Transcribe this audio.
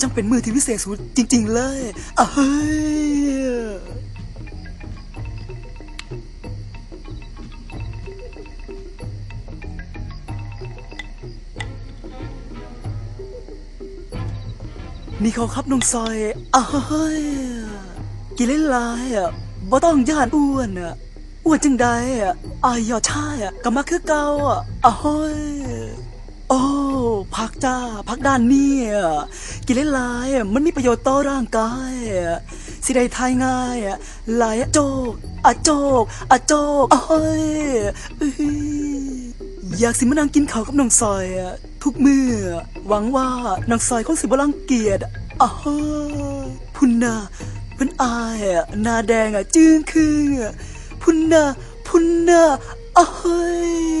จังเป็นมือที่วิเศษสุดจริง ๆ เลยอะเฮ้ยนี่เขาครับน้องซอยอ้าวเฮ้ยกินเล่นลายอะบ่ต้องย่านอ้วนอะอ้วนจังใดอะอายยอดชายอะก็มาคือเก่าอะอ้าวเฮ้ย จ้า พักด้านนี่กินเล่นลายๆอ่มันมีประโยชน์ต่อร่างกาย สิได้ทายง่ายลายโจกอะโจกอะโจกเฮ้ยอยากสิมานั่งกินข้าวกับน้องซอย ทุกมือหวังว่าน้องซอยคงสิบ่รังเกียจอ้าพุ่นน่ะเพิ่นอายหน้าแดงอะจึ้งครึ่งพุ่นน่ะพุ่นนาเฮ้ย